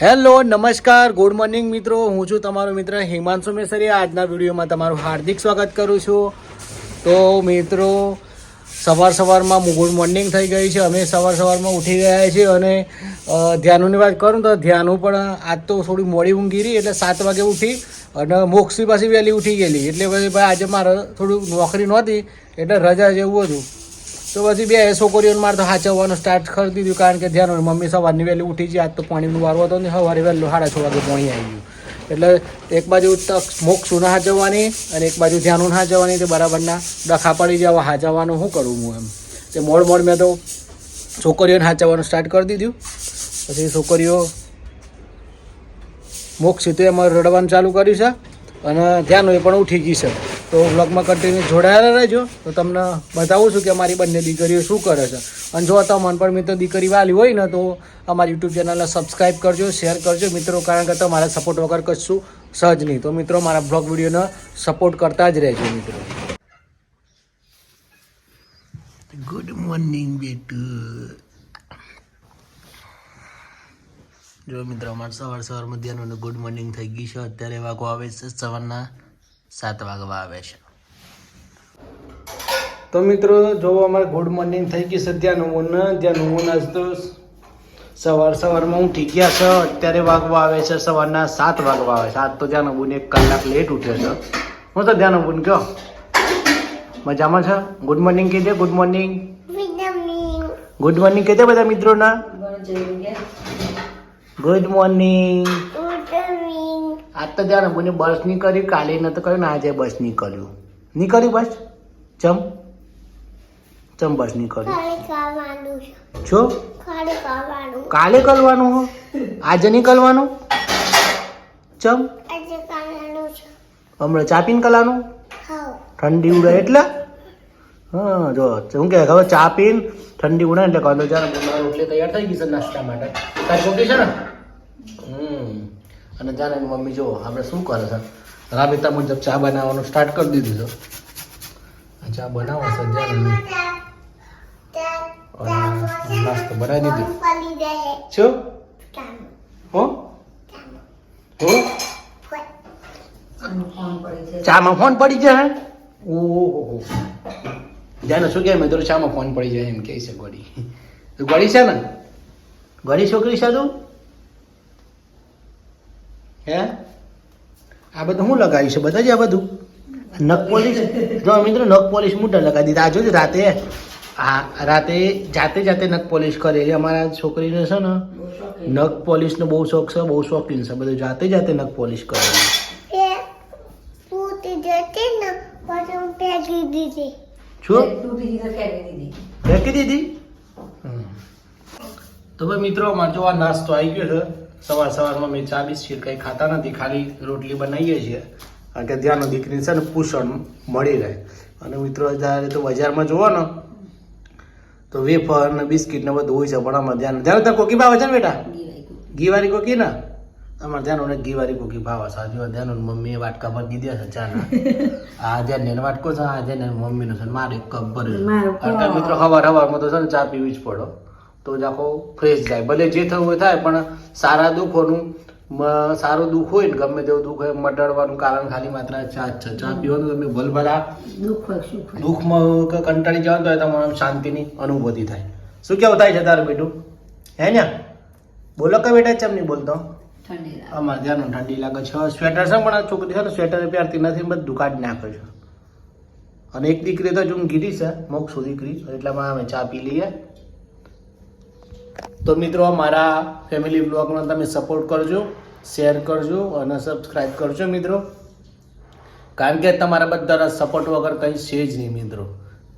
Hello, નમસ્કાર, good morning મિત્રો. હું છું તમારો મિત્ર હિમાંશુ મેસરી આજના વિડીયોમાં તમારું હાર્દિક સ્વાગત કરું છું. તો મિત્રો, સવાર સવારમાં ગુડ મોર્નિંગ થઈ ગઈ છે. અમે સવાર સવારમાં ઉઠી ગયા છીએ અને ધ્યાનોની વાત કરું તો ધ્યાનો પણ આજ તો થોડી મોડી ઊંઘી રહી એટલે સાત વાગે ઉઠી અને મોક્ષી પાછી વહેલી ઉઠી ગયેલી. એટલે પછી ભાઈ આજે મારે થોડું નોકરી નહોતી એટલે રજા જેવું હતું. તો પછી બે છોકરીઓને મારે તો હાચવવાનું સ્ટાર્ટ કરી દીધું, કારણ કે ધ્યાન મમ્મી સવારની વહેલી ઉઠી જાય આજ તો પાણીનું વારો હતો ને, સવારે વહેલું સાડા છ વાગે પાણી આવી ગયું. એટલે એક બાજુ તક મોક સુના હાચવવાની અને એક બાજુ ધ્યાનું હાચવવાની તે બરાબરના ડખા પડી જવા હાચવવાનું શું કરું હું એમ. તે મોડ મોડ મેં તો છોકરીઓને હાચવવાનું સ્ટાર્ટ કરી દીધું. પછી છોકરીઓ મોક્ષ તો એમાં રડવાનું ચાલુ કર્યું છે અને ધ્યાનો એ પણ ઉઠી ગઈ છે. તો વ્લોગમાં કન્ટિન્યુ જોડાયેલા રહેજો. તો તમને બતાવું છું કે અમારી બંને દીકરીઓ શું કરે છે. અને જો તમને પણ મિત્રો દીકરી વાલી હોય ને, તો અમારી યુટ્યુબ ચેનલને સબસ્ક્રાઈબ કરજો શેર કરજો. મિત્રો, કારણ કે તમારા સપોર્ટ વગર કશું સહજ નહીં. તો મિત્રો, મારા બ્લોગ વિડીયોને સપોર્ટ કરતા જ રહેજો, મિત્રો. ગુડ મોર્નિંગ બેટુ. જો મિત્રો, અમારે સવાર સવારમાં ધ્યાન ગુડ મોર્નિંગ થઈ ગઈ છે. અત્યારે વાગો આવે છે સવારના સાત વાગવા આવે છે. તો મિત્રો જો અમારે ગુડ મોર્નિંગ થઈ ગઈ છે ત્યાં હું ત્યાં આજ તો સવાર સવારમાં ઉઠી ગયા છે અત્યારે વાગવા આવે છે સવારના સાત વાગવા આવે છે. આજ તો ધ્યાન બુન એક કલાક લેટ ઉઠ્યો છે. હું તો ધ્યાન બુન કયો મજામાં છે? ગુડ મોર્નિંગ કહેજે ગુડ મોર્નિંગ ગુડ મોર્નિંગ કહેજે બધા મિત્રોના. ગુડ મોર્નિંગ આજ તો ત્યાં મને બસ નહીં કર્યું કાલે ન તો કર્યું ને આજે બસ નહીં કર્યું નહીં કર્યું બસ? ચમ? ચમ બસ નહીં કર્યું છો. કાલે કરવાનું હો? આજે નહીં કરવાનું ચમ હમણાં ચા પીને કરવાનું ઠંડી ઉડે એટલે? હા જો શું કે હવે ચા પીને ઠંડી ઉડે એટલે ચાલો મારી તૈયાર થઈ ગઈ છે નાસ્તા માટે. તારી રોટલી છે ને? હમ. અને જાણે એની મમ્મી, જો, આપણે શું કરે છે? રાબેતા મુજબ ચા બનાવવાનું સ્ટાર્ટ કરી દીધું છે. ચા બનાવો છે અને નાસ્તો બનાવી દીધો. શું હો? હો? ચામાં ફોન પડી જાય? ઓહો જાને શું કહે મેં તો ચામાં ફોન પડી જાય એમ કહે છે ગોળી ગોડી છે ને? ગોળી છોકરી છે તું? હે? આ બધું હું લગાવ્યું છે? બધા જ આ બધું. નખ પોલિશ જો મિત્રો નખ પોલિશ મોટા લગાવી દીધા. આ જોજો રાતે હા રાતે જાતે જાતે નખ પોલિશ કરેલી. અમારા છોકરીને છે ને નખ પોલિશનો બહુ શોખ છે બહુ શોખીન છે. બધું જાતે જાતે નખ પોલિશ કરેલી. શું? ફેંકી દીધી. તો ભાઈ મિત્રો અમારે જો આ નાસ્તો આવી ગયો છે. સવાર સવારમાં મેં ચા બિસ્કીટ કંઈ ખાતા નથી ખાલી રોટલી બનાવીએ છીએ. કારણ કે ધ્યાન દીકરી છે ને પોષણ મળી રહે. અને મિત્રો જ્યારે તો બજારમાં જુઓ ને તો વેફર ને બિસ્કીટ ને બધું હોય છે પણ આમાં ધ્યાન ધ્યાન ત્યાં કોકી ભાવે છે ને બેટા? ઘીવારી કોકી ને? અમારે ધ્યાન ને ઘીવાળી કોકી ભાવે છે. આજે ધ્યાન મમ્મીએ વાટકા પર દીધા છે ચા આ ધ્યાન ને વાટકો છે આ ધ્યાન મમ્મીનો છે મારે એક કપ કે મિત્રો હવાર હવારમાં તો છે ને ચા પીવી જ પડો. તો જ આખો ફ્રેશ જાય. ભલે જે થવું હોય થાય પણ સારા દુઃખોનું સારું દુઃખ હોય ને ગમે તેવું દુઃખ હોય મટાડવાનું કારણ ખાલી માત્ર ચા જ છે. ચા પીવાનું તમે ભલભલા દુઃખમાં કે કંટાળી જાવ તો તમારે શાંતિની અનુભૂતિ થાય. શું કેવું થાય છે તારું બેટું? હે ને બોલો કે બેટા ચમ નહીં બોલતો? અમારે ધ્યાન ઠંડી લાગે છે. સ્વેટર છે પણ આ છોકરી છે ને સ્વેટર પહેરતી નથી બધું કાઢી નાખે છે. અને એક દીકરી તો જો ગીરી છે મોક્ષો દીકરી એટલામાં અમે ચા પી લઈએ. તો મિત્રો, મારા ફેમિલી બ્લોગનો તમે સપોર્ટ કરજો શેર કરજો અને સબસ્ક્રાઈબ કરજો મિત્રો. કારણ કે તમારા બધાના સપોર્ટ વગર કંઈ છે જ નહીં મિત્રો.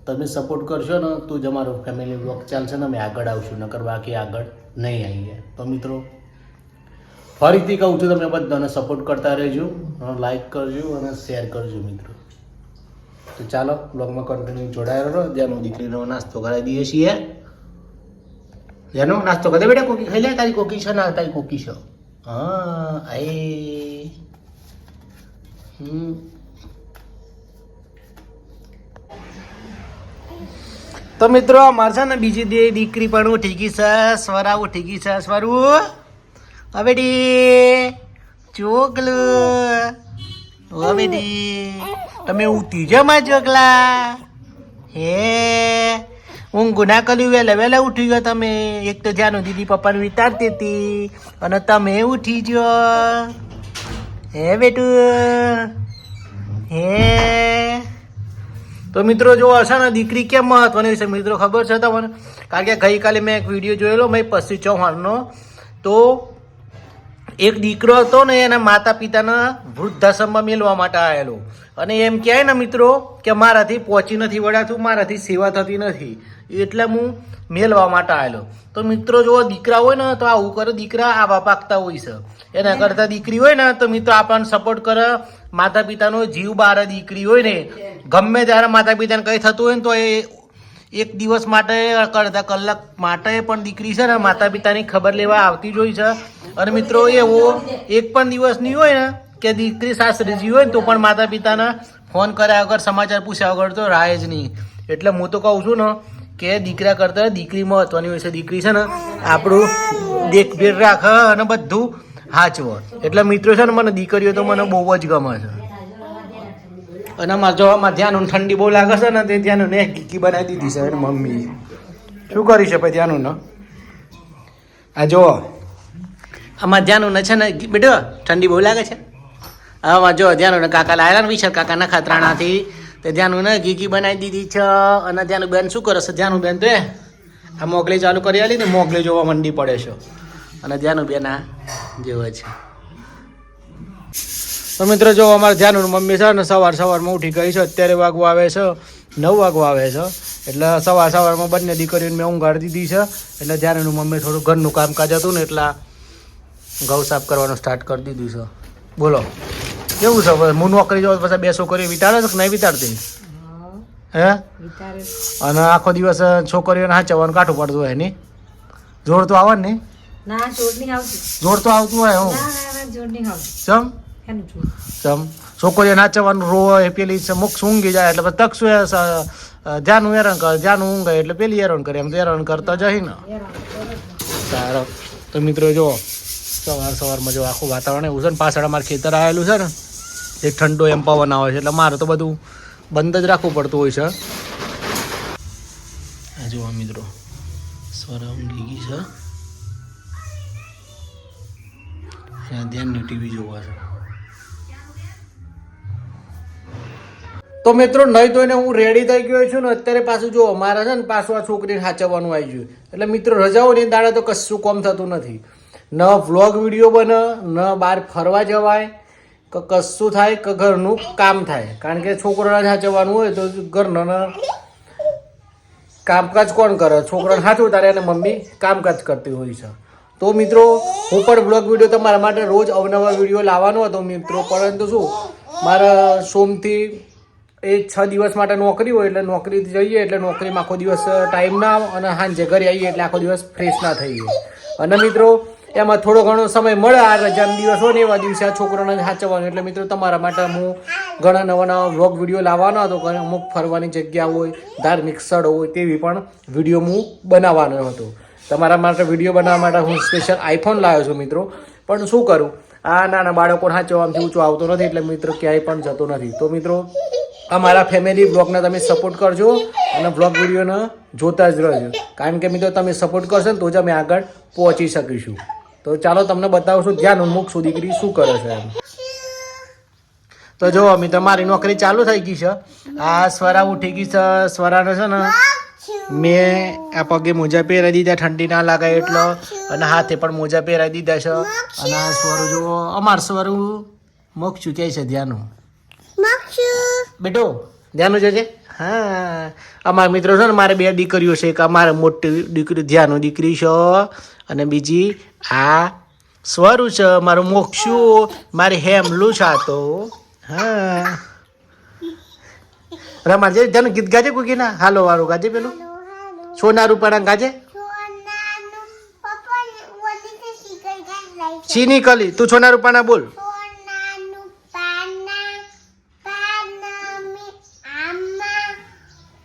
તમે સપોર્ટ કરશો ને, તો જ અમારો ફેમિલી બ્લોગ ચાલશે ને, અમે આગળ આવશું, નકર બાકી આગળ નહીં આવીએ. તો મિત્રો, ફરીથી કહું છું, તમે બધાને સપોર્ટ કરતા રહેજો લાઈક કરજો અને શેર કરજો મિત્રો. તો ચાલો બ્લોગમાં કન્ટિન્યુ જોડાયેલો રહો. હું દીકરીનો નાસ્તો કરાવી દઈએ છીએ. જેનો નાસ્તો કરે બેટા કોકી, ખાઈ લે તારી કોકી છે ને, તારી કોકી છે. હા, આય. તો મિત્રો અમારે છે ને બીજી દે દીકરી પણ ગઈ છે, સ્વરા ગઈ છે, સ્વરું. અબેડી ચોકલું. હવે તમે ઉઠી જો માં ચોગલા હે. હું ગુના કર્યું, વહેલા વહેલા ઉઠી ગયો તમે. એક તો જાનું દીદી પપ્પાને વિતારતી હતી અને તમે ઉઠી જો હે બેટું. હે. તો મિત્રો, જો હશે ને દીકરી કેમ મહત્વની છે? મિત્રો, ખબર છે તમને? કારણ કે ગઈકાલે મેં એક વીડિયો જોયેલો, મેં પસી ચૌહાણનો. તો એક દીકરો હતો ને, એના માતા પિતાના વૃદ્ધાશ્રમમાં મેળવા માટે આવેલો. અને એમ કહેવાય ને મિત્રો, કે મારાથી પહોંચી નથી વળાતું મારાથી સેવા થતી નથી. એટલે હું મેળવા માટે આવેલો તો મિત્રો જો દીકરા હોય ને તો આવું કરે દીકરા આવા પાકતા હોય છે. એના કરતા દીકરી હોય ને તો મિત્રો આપણને સપોર્ટ કરે. માતા પિતાનો જીવ બાર દીકરી હોય ને ગમે ત્યારે માતા પિતાને કંઈ થતું હોય ને તો એ એક દિવસ માટે અડધા કલાક માટે પણ દીકરી છે ને માતા પિતાની ખબર લેવા આવતી જ હોય છે. અને મિત્રો એવો એક પણ દિવસ નહીં હોય ને કે દીકરી સાસરીજી હોય ને તો પણ માતા પિતાને ફોન કર્યા વગર સમાચાર પૂછ્યા વગર તો રાહે જ નહીં. એટલે હું તો કહું છું ને કે દીકરા કરતા દીકરી મહત્વની હોય છે. દીકરી છે ને, આપણું દેખભેર રાખે અને બધું હાચવો. એટલે મિત્રો છે ને, મને દીકરીઓ તો મને બહુ જ ગમે છે. અને અમારે જો અમારે ધ્યાન ઠંડી બહુ લાગે છે ને, તે ધ્યાન ને કીકી બનાવી દીધી છે એની મમ્મી. શું કરી છે પછી ધ્યાન ને આ જો આમાં ને છે ને, બેટો, ઠંડી બહુ લાગે છે. આમાં જો ને કાકા લાયેલા ને વિશાલ કાકાના નખાત્રાણાથી તે ધ્યાનું ને ઘીકી બનાવી દીધી છે. અને ધ્યાનું બેન શું કરે છે? ધ્યાનું બેન તે આ મોગલી ચાલુ કરી આલી ને મોગલી જોવા મંડી પડે છે. અને ધ્યાનું બેન આ જેવો છે. તો મિત્રો જો અમારે ધ્યાનું મમ્મી છે ને સવાર સવારમાં ઉઠી ગઈ છે, અત્યારે વાગવા આવે છે, નવ વાગવા આવે છે. એટલે સવાર સવારમાં બંને દીકરીઓને મેં ઊંઘાડી દીધી છે. એટલે ધ્યાનનું મમ્મી થોડું ઘરનું કામકાજ હતું ને, એટલા ઘઉં સાફ કરવાનું સ્ટાર્ટ કરી દીધું છે. બોલો. કેવું છે? હું નોકરી જાઉં પછી બે છોકરીઓ વિતાડે છે કે નહીં વિતાડતી હે. અને આખો દિવસ છોકરીઓને હાચવવાનું કાઠું પડતું હોય નહીં જોડ તો આવે ને? જોડ તો આવતું હોય હું? ચમ? ચમ? છોકરીઓ નાચવાનું રોય પેલી મુખ ઊંઘી જાય એટલે એ સ- ધ્યાન હેરાન કરે ધ્યાન ઊંઘે એટલે પેલી હેરાન કરે. એમ તો હેરાન કરતા જઈ ને. સારો. તો મિત્રો જો સવાર સવારમાં જો આખું વાતાવરણ એવું છે ને પાછળ અમારે ખેતર આવેલું છે ને એ ઠંડો એમ પવન આવે છે એટલે મારે તો બધું બંધ જ રાખવું પડતું હોય છે. આ જુઓ મિત્રો સ્વરા ઊંઘી છે. ધ્યાનની ટીવી જોવા છે. તો મિત્રો નહીં તો એને હું રેડી થઈ ગયો છું ને અત્યારે પાછું જો મારે છે ને પાછું આ છોકરીને સાચવવાનું આવી ગયું. એટલે મિત્રો રજાઓની દાડા તો કશું કોમ થતું નથી. ન વ્લોગ વીડિયો બને ન બહાર ફરવા જવાય કશું થાય કે ઘરનું કામ થાય. કારણ કે છોકરાને સાચવવાનું હોય તો ઘરના કામકાજ કોણ કરે? છોકરાને હાથું તારે અને મમ્મી કામકાજ કરતી હોય છે. તો મિત્રો, હું પણ બ્લોગ વીડિયો તમારા માટે રોજ અવનવા વીડિયો લાવવાનો હતો મિત્રો. પરંતુ શું, મારા સોમથી એ છ દિવસ માટે નોકરી હોય એટલે નોકરી જઈએ એટલે નોકરીમાં આખો દિવસ ટાઈમ ના અને સાંજે ઘરે આવીએ એટલે આખો દિવસ ફ્રેશ ના થઈએ. અને મિત્રો એમાં થોડો ઘણો સમય મળે આ રજાના દિવસ હોય ને એવા દિવસે આ છોકરાને સાચવવાનું. એટલે મિત્રો, તમારા માટે હું ઘણા નવા નવા વ્લોગ વીડિયો લાવવાનો હતો કારણ અમુક ફરવાની જગ્યા હોય, ધાર્મિક સ્થળ હોય તેવી પણ વીડિયો હું બનાવવાનો હતો. તમારા માટે વીડિયો બનાવવા માટે હું સ્પેશિયલ આઈફોન લાવ્યો છું મિત્રો. પણ શું કરું? આ નાના બાળકોને સાચવવાથી ઊંચો આવતો નથી, એટલે મિત્રો ક્યાંય પણ જતો નથી. તો મિત્રો, અમારા ફેમિલી બ્લોગને તમે સપોર્ટ કરજો અને બ્લોગ વિડીયોને જોતા જ રહેજો. કારણ કે મિત્રો, તમે સપોર્ટ કરશો ને તો જ અમે આગળ પહોંચી શકીશું. તો ચાલો તમને બતાવશું ધ્યાન ઉન્મુખ શું દીકરી શું કરે છે એમ. તો જો અમે તમારી નોકરી ચાલુ થઈ ગઈ છે. આ સ્વરા ઉઠી ગઈ છે સ્વરાને છે ને મેં આ પગે મોજા પહેરાવી દીધા ઠંડી ના લાગે એટલો. અને હાથે પણ મોજા પહેરાવી દીધા છે. અને આ સ્વરું જુઓ અમાર સ્વરું મોક્ષું કહે છે ધ્યાનું. બેટો ધ્યાનું જજે. હા. અમારા મિત્રો છે ને મારે બે દીકરીઓ છે. એક અમારે મોટી દીકરી ધ્યાનો દીકરી છે અને બીજી આ સ્વરું છે મારું મોક્ષું મારી હેમલું છે આ તો. હા. રમાજે તેનું ગીત ગાજે કોઈ ના હાલો વાળું ગાજે પેલું. સોના રૂપાણા ગાજે? ચીની કલી. તું સોના રૂપાણા બોલ સોનાનું પાના પાનામી આમાં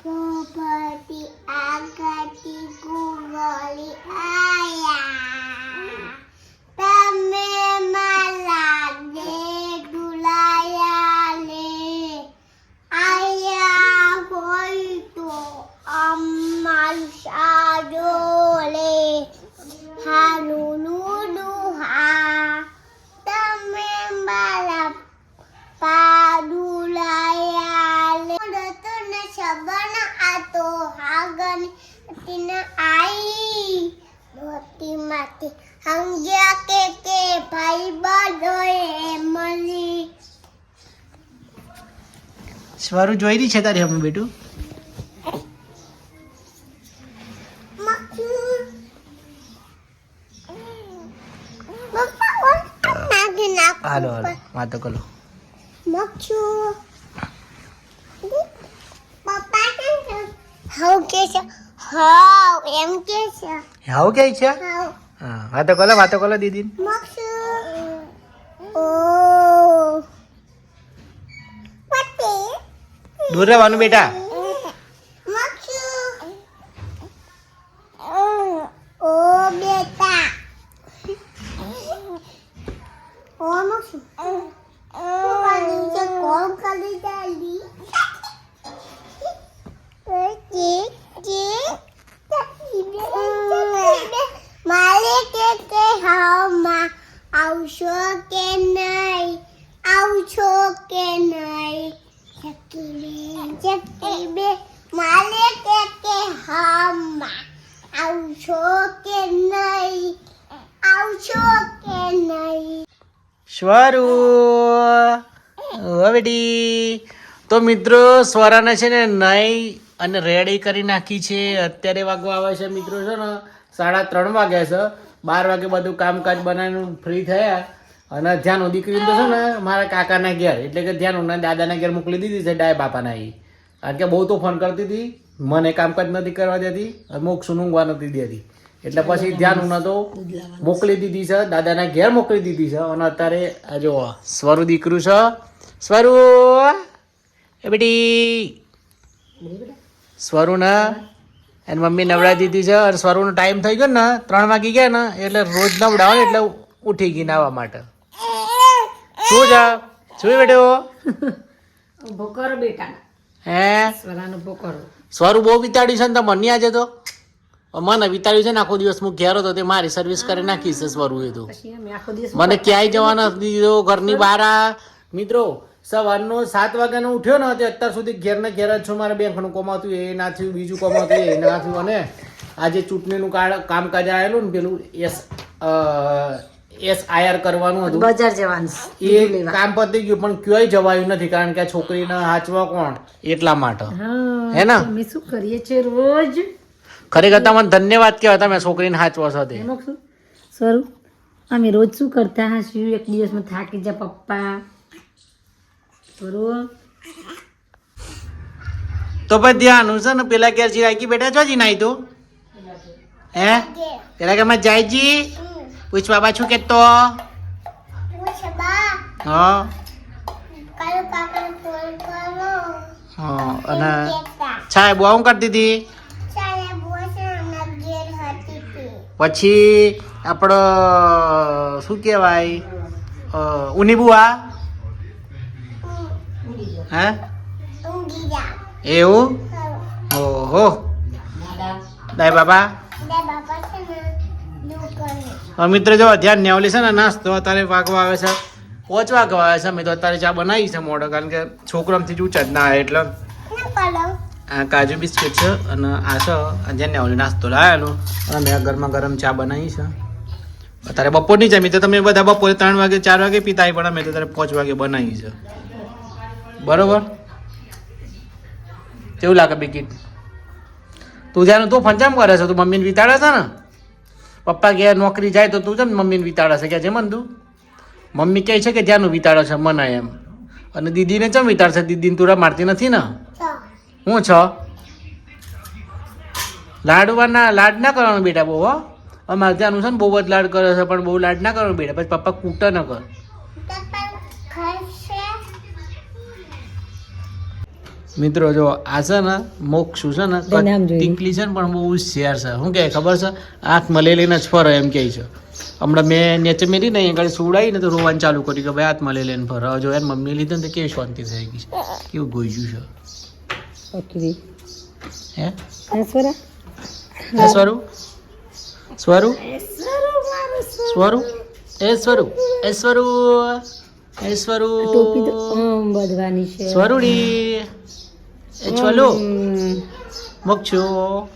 પોપટી આગટી ગુગલી આયા તમે પપ્પા કે કે ભાઈ બધોએ મળી સ્વરૂ જોઈ રહી છે તારી હમણાં બેટું? હાલો હાલો વાતો કરો. હાઉ કે છે. હાઉ એમ કે છે? હાઉ. કે છે હા વાતો કરો વાતો કરો દીદી મક્ષુ ઓ પતિ દૂર રહેવાનું બેટા મક્ષુ ઓ બેટા ઓ મક્ષુ કોણ છે કોણ કરી દાલી મારે કે નહીં? આવશો કે નહીં? સ્વરૂ ઓ તો મિત્રો, સ્વરાને છે ને નહીં અને રેડી કરી નાખી છે. અત્યારે વાગવા આવે છે મિત્રો, છે ને, સાડા ત્રણ વાગ્યા છે. બાર વાગે બધું કામકાજ બનાવીને ફ્રી થયા. અને ધ્યાન દીકરી તો છે ને મારા કાકાના ઘેર, એટલે કે ધ્યાન ના દાદાના ઘેર મોકલી દીધી છે ડાય બાપાના એ કારણ કે બહુ તો ફોન કરતી હતી, મને કામકાજ નથી કરવા દેતી, અને મોક્ષ ઊંઘવા નથી દેતી. એટલે પછી ધ્યાન ઉના તો મોકલી દીધી છે, દાદાના ઘેર મોકલી દીધી છે, અને અત્યારે આ જો સ્વરૂ દીકરું છે. સ્વરૂ! એ બેટી! સ્વરુના એની મમ્મી નવડાવી દીધી છે, અને સ્વરૂનો ટાઈમ થઈ ગયો ને, ત્રણ વાગી ગયા ને, એટલે રોજ નવડાવે, એટલે ઉઠી ગઈ નાવા માટે. શું છે? શું બેઠો ઊભો કરો બેટા. હે? સ્વરાનો ઊભો કરો સ્વરૂ બહુ વિતાડ્યું છે ને તમે મને આજે તો? મને વિતાડ્યું છે ને આખો દિવસ હું ઘેર હતો તે મારી સર્વિસ કરી નાખી છે સ્વરૂ એ તો. મને ક્યાંય જવાના દીધો ઘરની બહાર મિત્રો સવારનો સાત વાગ્યાનો ઉઠ્યો ને અત્યાર સુધી ઘેર ને ઘેર જ છું મારે બેંકનું કમાતું એ ના થયું બીજું કમાતું એ ના થયું અને આજે ચૂંટણીનું કામકાજ આવેલું ને પેલું એસ એસ આયર કરવાનું હતું. બજાર જવાનું એ કામ પતી ગયું પણ ક્યાંય જવાયું નથી કારણ કે આ છોકરીને હાચવા કોણ? એટલા માટે. હે ને? અમે શું કરીએ છીએ રોજ? ખરેખર તમને ધન્યવાદ કહેવાય તમે છોકરીને હાચવા સાથે સર અમે રોજ શું કરતા હશું એક દિવસમાં થાકી જા પપ્પા. તો પછી ધ્યાન છે ને પેલા ઘેર ચિરાકી બેઠા છો જી નાઈ તું? હે? પેલા કે જાય જાયજી? પૂછ બાબા કે તો? પૂછ બા. હા. કાલો કાકા ફોન કરો હા અને છાય બહુ હું કરી તે. પછી આપણો શું કહેવાય? ઉનીબુઆ ઉની હે? એવું? ઓહો. દાય બાબા? દાય બાબા છે ને મિત્ર, જો ધ્યાન નેવલી છે ને, નાસ્તો અત્યારે વાગવા આવે છે. પહોંચવા વાગવા આવે છે. મેં તો અત્યારે ચા બનાવી છે મોડો, કારણ કે છોકરો જ ઊંચા જ ના આવે એટલે. આ કાજુ બિસ્કિટ છે અને આ છે ધ્યાન નેવલી નાસ્તો લાવેલો અને મેં ગરમા ગરમ ચા બનાવી છે. અત્યારે બપોરની જમી તો તમે બધા બપોરે ત્રણ વાગે, ચાર વાગે પીતા પણ અમે તો અત્યારે પાંચ વાગે બનાવી છે. બરોબર? કેવું લાગે બિકિટ તું જ્યારે તું ફંજામ કરે છે? તું મમ્મીને વિતાડે છે ને? પપ્પા ગયા નોકરી જાય તો તું છે ને મમ્મીને વિતાડે છે? કે છે મન તું મમ્મી કહે છે કે જ્યાંનું વિતાડે છે મને એમ. અને દીદીને ચમ વિતાડશે? દીદીને તુરા મારતી નથી ને? હું છ? લાડવા ના લાડ ના કરવાનું બેટા બહુ હો. અમારે ત્યાંનું છે ને બહુ જ લાડ કરે છે પણ બહુ લાડ ના કરવાનું બેટા. પછી પપ્પા કૂટ ન કર. મિત્રો જો આ છે ને મોક્ષું છે ને ટીકલી છે ને પણ બહુ હોશિયાર છે. શું કે ખબર છે? આંખ મલેલીને જ ફરો એમ કહે છે. હમણાં મેં નેચે મેરી ને અહીંયા આગળ સુવડાવી ને તો રોવાનું ચાલુ કર્યું કે ભાઈ હાથ મલેલીને ફરે. ફરો જો એને મમ્મી લીધે ને તો કેવી શાંતિ થઈ ગઈ છે. કેવું ગોઈજું છે. હે? સ્વરા? સ્વરૂપ સ્વરૂપ સ્વરૂપ એ સ્વરૂપ એ સ્વરૂપ એ સ્વરૂપ બધવાની છે. સ્વરૂડી. એ હમ. મોક્ષો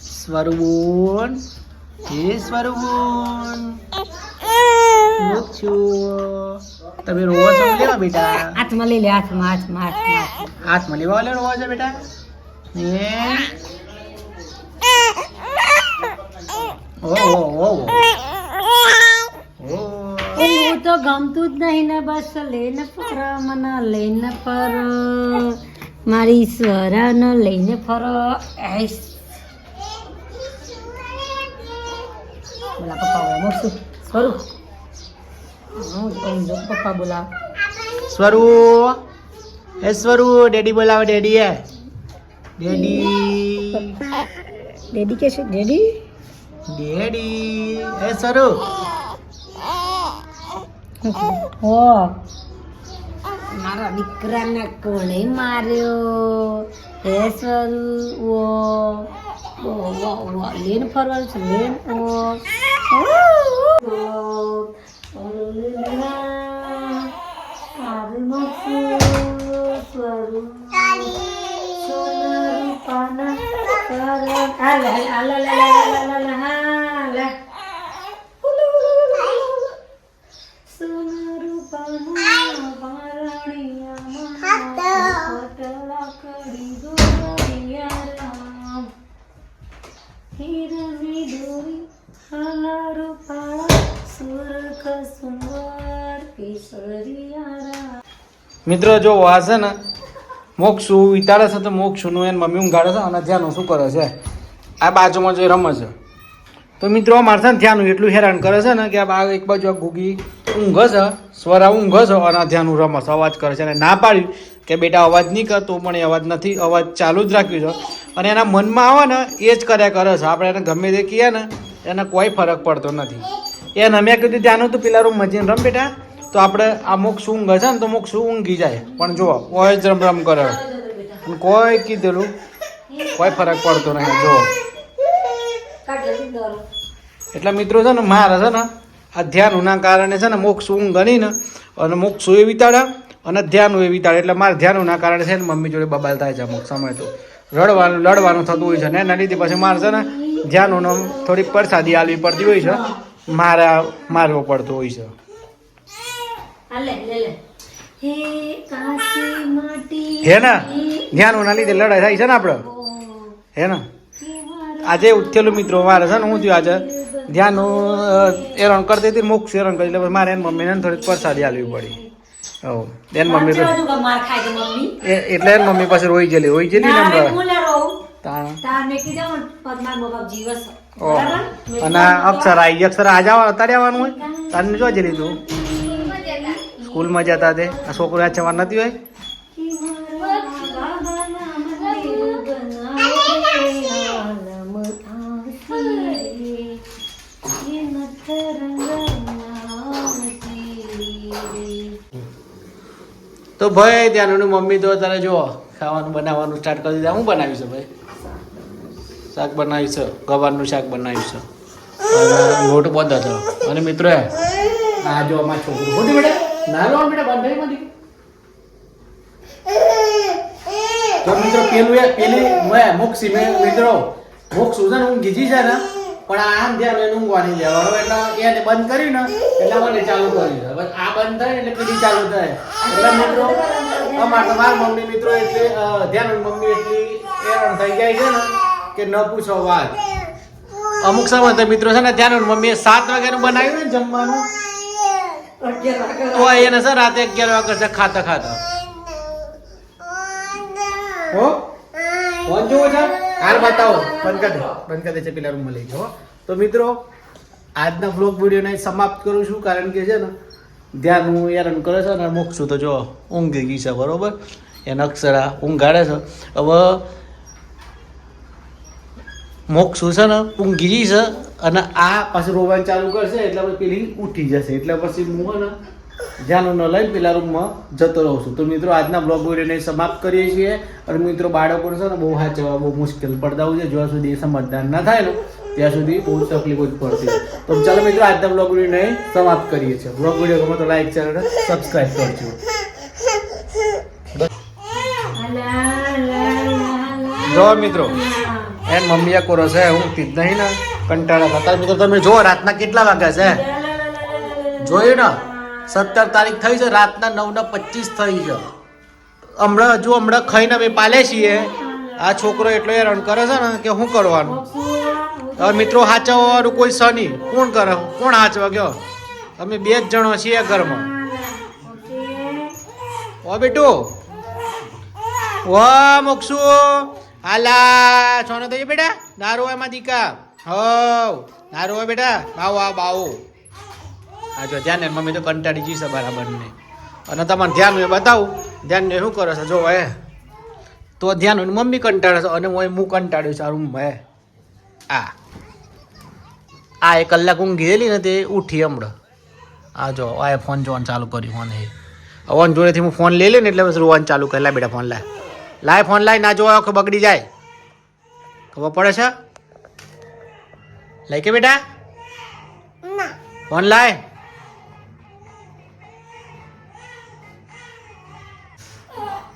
સ્વરૂપ એ સ્વરૂપુન. મોક્ષુ તમે રોવો છો લેવા બેટા? હાથમાં લઈ લે હાથમાં હાથમાં હાથમાં. હાથમાં લેવા લે રોવો છો બેટા? એ ઓ ઓ ઓ હું તો ગમતું જ નહીં ને બસ લઈને ફર મને લઈને ફરો. મારી ઈશ્વરાને લઈને ફરો. એસ. બોલા પપ્પા બોલા મોકશું સ્વરૂપ. હું જો પપ્પા બોલા. સ્વરૂપ. એ સ્વરૂપ ડેડી બોલાવો ડેડી એ. ડેડી. ડેડી કે છે? ડેડી? ડેડી. એ સ્વરૂપ. હો મારા દીકરાને કોણે માર્યો? હે સ્વરૂપ ઓ. ઓ ઓ ઓ. લેન ફરવાનું છે લેન ઓ. હિરની મિત્રો, જો છે ને, મોક્ષુ વિતાડે છે તો મોક્ષુનું, એને મમ્મી ઊંઘાડે છે અને ધ્યાન શું કરે છે. આ બાજુમાં જે રમે છે. તો મિત્રો અમારે છે ધ્યાન એટલું હેરાન કરે છે ને કે આ એક બાજુ આ ઘૂગી ઊંઘ છે, સ્વરા ઊંઘ છે અને ધ્યાન રમસ અવાજ કરે છે. અને ના પાડ્યું કે બેટા અવાજ નહીં કરતો, પણ એ અવાજ નથી, અવાજ ચાલુ જ રાખ્યું છે. અને એના મનમાં આવે ને, એ જ કર્યા કરે છે. આપણે એને ગમે તે કહીએ ને, એને કોઈ ફરક પડતો નથી. એને મેં કીધું ધ્યાન હતું પેલા રૂમ મજીને રમ બેટા. તો આપણે આ શું ઊંઘ છે ને, તો મોક્ષ ઊંઘી જાય? પણ જો કોઈ જ રમ રમ કરે કોઈ કીધેલું, કોઈ ફરક પડતો નહીં. જો એટલે મિત્રો છે ને મારે છે ને આ ધ્યાનના કારણે છે ને મોક્ષ ઊંઘ ગણી ને અને મોક્ષ એ વિતાડ્યા અને ધ્યાન એ વિતાડે. એટલે મારે ધ્યાનના કારણે છે ને મમ્મી જોડે બબાલ થાય છે અમુક સમય તો. રડવાનું લડવાનું થતું હોય છે ને એના લીધે પછી મારે છે ને ધ્યાનનો થોડીક પ્રસાદી આલવી પડતી હોય છે. મારા મારવો પડતો હોય છે. હે ને? ધ્યાનના લીધે લડાઈ થાય છે ને આપણે હે ને? આજે ઉઠેલું મિત્રો મારે છે ને હું થયું આજે ધ્યાન એરણ કરતી હતી મોક્ષ એરણ કરી એટલે મારે એની મમ્મીને થોડીક પરસાદી આલવી પડી. હો એની મમ્મી એટલે એન મમ્મી પાસે રોઈ ગયેલી રોઈ ગયેલી ને. તાર અને અક્ષર આવી અક્ષર આજે અત્યારે આવવાનું હોય? તારને જો જેલી તું સ્કૂલમાં જતા તે? આ છોકરો આ જવાનું નથી હોય? તો ભાઈ ત્યાંનું મમ્મી તો તારે જો ખાવાનું બનાવવાનું સ્ટાર્ટ કરી દીધા. હું બનાવ્યું છે ભાઈ? શાક બનાવ્યું છે, ગવારનું શાક બનાવ્યું છે. લોટ બંધ હતો. અને મિત્રો આ જો અમારા છોકરું. ખોટી બેટા, ના લો બેટા, બંધ મળી તો મિત્રો, પેલું એ, પેલી મેં મોક્ષી મેં મિત્રો મોક્ષ સુધન હું ગીજી છે ને પણ આમ ધ્યાન એને ઊંઘવાની લેવાનો એટલે એને બંધ કર્યું ને એટલે મને ચાલુ કર્યું બસ આ બંધ થાય એટલે પેલી ચાલુ થાય. એટલે મિત્રો, અમારા મારા મમ્મી મિત્રો એટલે ધ્યાન મમ્મી એટલી હેરાન થઈ જાય છે ને કે ન પૂછો વાત. અમુક સમય તો મિત્રો છે ને ધ્યાન મમ્મીએ સાત વાગ્યાનું બનાવ્યું ને જમવાનું. તો એને છે રાતે અગિયાર વાગે છે ખાતા ખાતા. હો? ફોન જોવો છે? હાલ બતાવો, બંધ કરી છે પેલા રૂમમાં લઈ જાઓ તો મિત્રો, આજના બ્લોગ વિડીયોને સમાપ્ત કરું છું, કારણ કે છે ને, ધ્યાન હું હેરાન કરે છે ને મૂકશું તો જો, ઊંઘી ગઈ છે, બરોબર? એને અક્ષરા ઊંઘાડે છે. હવે, મોક્ષું છે ને, ઊંઘી ગઈ છે, અને આ પાછું રોવાનું ચાલુ કરશે, એટલે પછી પેલી ઉઠી જશે, એટલે પછી હું ને ધ્યાન ન લઈને પેલા રૂમમાં જતો રહું છું. તો મિત્રો, આજના બ્લોગ વિડીયોને સમાપ્ત કરીએ છીએ. અને મિત્રો, બાળકોને છે ને બહુ સાચવવા બહુ મુશ્કેલ પડતા હોય છે. જ્યાં સુધી એ સમજદાર ના થાય ને, ત્યાં સુધી બહુ તકલીફો જ પડતી. તો ચાલો મિત્રો, આજના બ્લોગ વિડીયોને સમાપ્ત કરીએ છીએ. બ્લોગ વીડિયો ગમે તો લાઈક ચેનલ સબસ્ક્રાઈબ કરજો. જો મિત્રો, એન મમ્મીએ કોરો છે, હું પીત નહીં ને કંટાળા હતા. મિત્રો, તમે જો રાતના કેટલા વાગ્યા છે? જોયું ને? સત્તર તારીખ થઈ છે, રાતના નવ ને પચીસ થઈ છે. હમણાં હજુ હમણાં ખાઈને અમે પાલે છીએ. આ છોકરો એટલો હેરાન કરે છે ને કે શું કરવાનું? હવે મિત્રો હાચવવાનું કોઈ નહીં. કોણ કરે? કોણ હાચવા? ગયો. અમે બે જ જણો છીએ ઘરમાં. ઓ બેટુ. વાહ મોક્ષુ. હાલા. સોનો થઈ બેટા? દારૂ એમાં દીકા. હવ. દારૂ બેટા. બાવો, આ બાવો. આ જો ધ્યાન ને મમ્મી તો કંટાળી જઈશ બરાબર ને અને તમારે ધ્યાન હોય બતાવું. ધ્યાન ને શું કરે છે? જો હે. તો ધ્યાન હોય ને મમ્મી કંટાળે છે અને હું હું કંટાળ્યું છે આ રૂમમાં હે. આ. આ એક કલાક ઊંઘ ગયેલી ને તે ઉઠી હમણાં. આ જો આ ફોન જોવાનું ચાલુ કર્યું ફોન એ. ઓન જોડેથી હું ફોન લઈ લે ને એટલે બસ રોવાનું ચાલુ કરી. લા બેટા ફોન લાય. લાય ફોન લાય ના જોવા કે બગડી જાય. ખબર પડે છે? લઈ કે બેટા? ફોન લાય.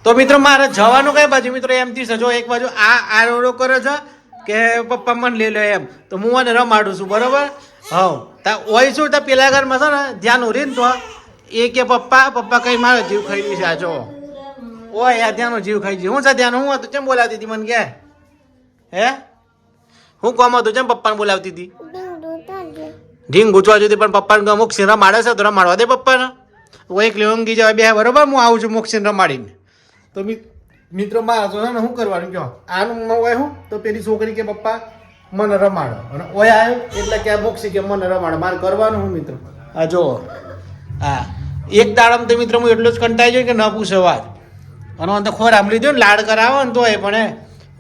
તો મિત્રો, મારે જવાનું કઈ બાજુ? મિત્રો એમથી થી જો એક બાજુ આ આ રોડો કરે છે કે પપ્પા મને લઈ લો એમ. તો હું મને રમાડું છું, બરોબર? હવ. તા હોય શું? તા પેલા ઘરમાં છે ને, ધ્યાન ઉરી ને તો એ કે પપ્પા પપ્પા કઈ મારો જીવ ખાઈ ગયું છે, આ જો. ઓય, આ ધ્યાનનો જીવ ખાઈ ગયું હું છે ધ્યાન? હું હતું કેમ બોલાવતી હતી મને કે? હે? હું કોમ હતું કેમ પપ્પાને બોલાવતી હતી? ઢીંગ ગૂંચવા જતી પણ પપ્પાને અમુક સિંહ રમાડે છે, તો રમાડવા દે પપ્પાને. એક લેવંગી જવા બે બરોબર? હું આવું છું મોક્ષિન રમાડીને. તો મિત્રો માં હતો ને શું કરવાનું કહો? આનું ન હોય હું? તો પેલી છોકરી કે પપ્પા મને રમાડો. અને ઓય આવ્યો એટલે કે મોક્ષી કે મને રમાડો. મારે કરવાનું હું મિત્રો? આ જો હા એક દાડમ તો મિત્રો હું એટલો જ કંટાઈ ગયો કે ન પૂછે વાત. અને તો ખોર આમ લીધો ને લાડ કરાવો ને તોય પણ એ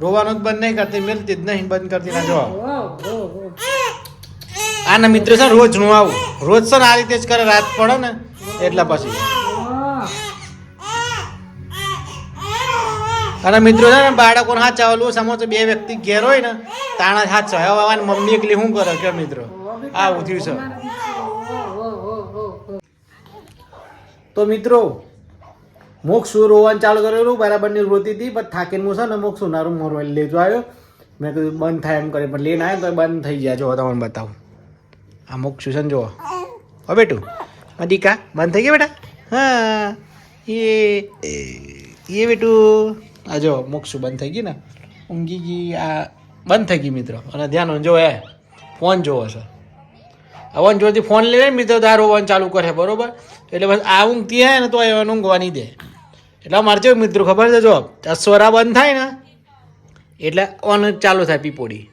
રોવાનું જ બંધ નહીં કરતી મેલતી જ નહીં બંધ કરતી. ના જો આના મિત્ર છે ને રોજ હું આવું. રોજ છે ને આ રીતે જ કરે રાત પડે ને એટલા પછી. અને મિત્રો છે ને, બાળકોને હાથ ચાવલું સમોસે બે વ્યક્તિ ઘેર હોય ને, તાણા હાથ ચાવે હવે મમ્મી એકલી શું કરે, કે મિત્રો? આવું થયું છે. તો મિત્રો, મોક્ષું રોવાનું ચાલુ કરેલું બરાબરની રોતી હતી, પણ થાકીને હું ને, મોક્ષ નારું મોરવા લેજો આવ્યો. મેં કીધું, બંધ થાય એમ કરે પણ લઈને આવ્યો તો બંધ થઈ ગયા. જો તમને બતાવું. આ મોક્ષ છે ને, જુઓ. હો, બેટું. દીકા, બંધ થઈ ગયા, બેટા? હા. એ એ, બેટું. આ જો મોક્ષું બંધ થઈ ગઈ ને ઊંઘી ગઈ આ બંધ થઈ ગઈ મિત્રો. અને ધ્યાન જો એ, ફોન જોવો છે. અવન જોરથી ફોન લઈને મિત્રો દારૂ આ ચાલુ કરે, બરોબર? એટલે બસ આ ઊંઘતી હે ને તો એ ઊંઘવા નહીં દે. એટલે મારે કેવું મિત્રો ખબર છે, જો સ્વરા બંધ થાય ને, એટલે ઓન ચાલુ થાય પીપોડી.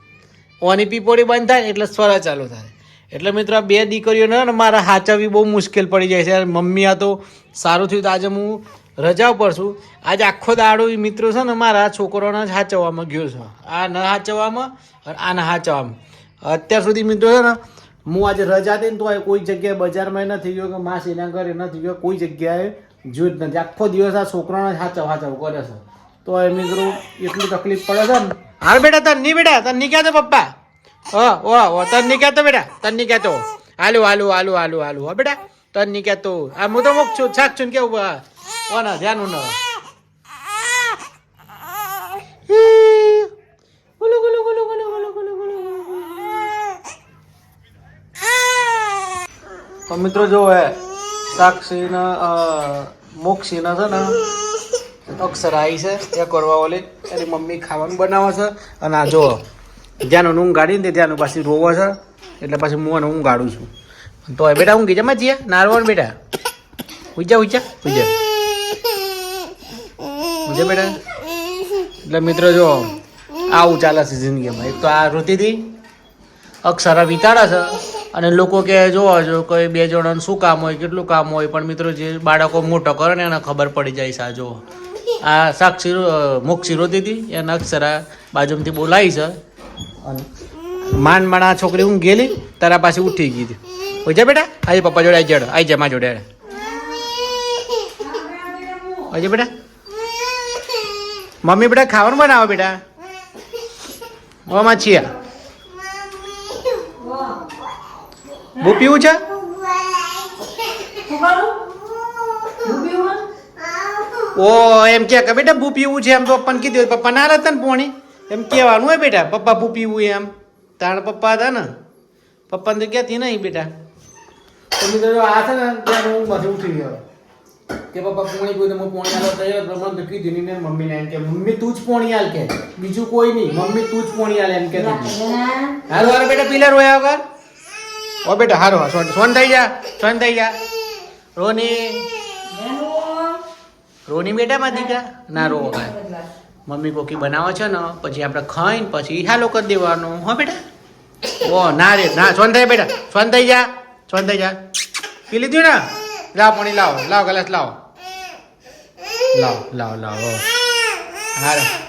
ઓની પીપોડી બંધ થાય એટલે સ્વરા ચાલુ થાય. એટલે મિત્રો આ બે દીકરીઓને મારા હાચવવી બહુ મુશ્કેલ પડી જાય છે. મમ્મી આ તો સારું થયું તો આજે હું રજા ઉપર છું. આજે આખો દાડો એ મિત્રો છે ને મારા છોકરોને જ હાચવવામાં ગયો છે. આ ન હાચવવામાં અને ન હાચવામાં અત્યાર સુધી મિત્રો છે ને, હું આજે રજા હતી ને તો આ કોઈ જગ્યાએ બજારમાં નથી ગયો કે માસીના ઘરે નથી ગયો, કોઈ જગ્યાએ જોયું જ નથી. આખો દિવસ આ છોકરાને હાચવ હાચવ કરે છે. તો એ મિત્રો એટલી તકલીફ પડે છે ને. હા બેટા, તન નહીં બેટા, તન નહીં કહેતો પપ્પા. ઓ ઓ, તન નહીં કહેતો બેટા, તન નહીં કહેતો. હાલું હાલું હાલું હાલું હાલું, હો બેટા, તન નહીં કહેતો. આ હું તો મુક છું, છાક છું કેવું બા ઓ ના ધ્યાન ન ગુલુ તો મિત્રો જો હે સાક્ષીના મોક્ષીના છે ને અક્ષર આવી છે એ કરવા ઓલી એની મમ્મી ખાવાનું બનાવે છે. અને આ જો જ્યાંનું ઊંઘ ગાડીને તે ત્યાંનું પાછી રોવા છે. એટલે પાછી હું અને ઊંઘ ગાડું છું. તો બેટા ઊંઘી જમા છીએ નારવણ બેટા. ઉજા ઉજા ઉજા ઉજા બેટા? એટલે મિત્રો જો, આવું ચાલે છે જિંદગીમાં. એક તો આ ઋતિથી અક્ષરા વિતાડે છે અને લોકો કે જોવો જો કોઈ બે જણાનું શું કામ હોય, કેટલું કામ હોય, પણ મિત્રો જે બાળકો મોટો કરે ને એને ખબર પડી જાય છે આ જો. આ સાક્ષી મોક્ષી રોતી હતી એને અક્ષરા બાજુમાંથી બોલાવી છે. અને માંડ માંડ આ છોકરી હું ગયેલી, તારા પાસે ઉઠી ગઈ હોય જા બેટા? આજે પપ્પા જોડે આવી જડ આવી જા મા જોડે આજે બેટા? મમ્મી બેટા ખાવાનું બનાવો બેટા. ઓ માછીયા બહુ પીવું છે? ઓ, એમ કે કે બેટા ભૂ પીવું છે એમ તો પપ્પાને કીધું પપ્પા ના રહેતા ને પોણી? એમ કહેવાનું હોય બેટા. પપ્પા ભૂ પીવું એમ. તાણ પપ્પા હતા ને? પપ્પાને તો ક્યાંથી નહીં બેટા. તો મિત્રો, આ છે ને, ત્યાં હું ઉઠી ગયો. કે પપ્પા પોણી કોઈ હું પોણી આલો તૈયાર પ્રમાણ કીધું નહીં ને મમ્મીને એમ કે મમ્મી તું જ પોણી આલ કે. બીજું કોઈ નહીં. મમ્મી તું જ પોણી આલ એમ કે હારો હારો બેટા પીલા રોયા વગર? ઓ બેટા હારો સોન સોન થઈ જા સોન થઈ જા રોની? રોની બેટા માં દીકરા ના રો. મમ્મી કોકી બનાવે છે ને પછી આપણે ખાઈને પછી હાલો કરી દેવાનું. હો બેટા? ઓ ના રે ના સોન થઈ બેટા. સોન થઈ જા સોન થઈ જા પી લીધું ને? લાવ પાણી લાવો. લાવ ગલાસ લાવો. લાવ લાવ લાવો. હારો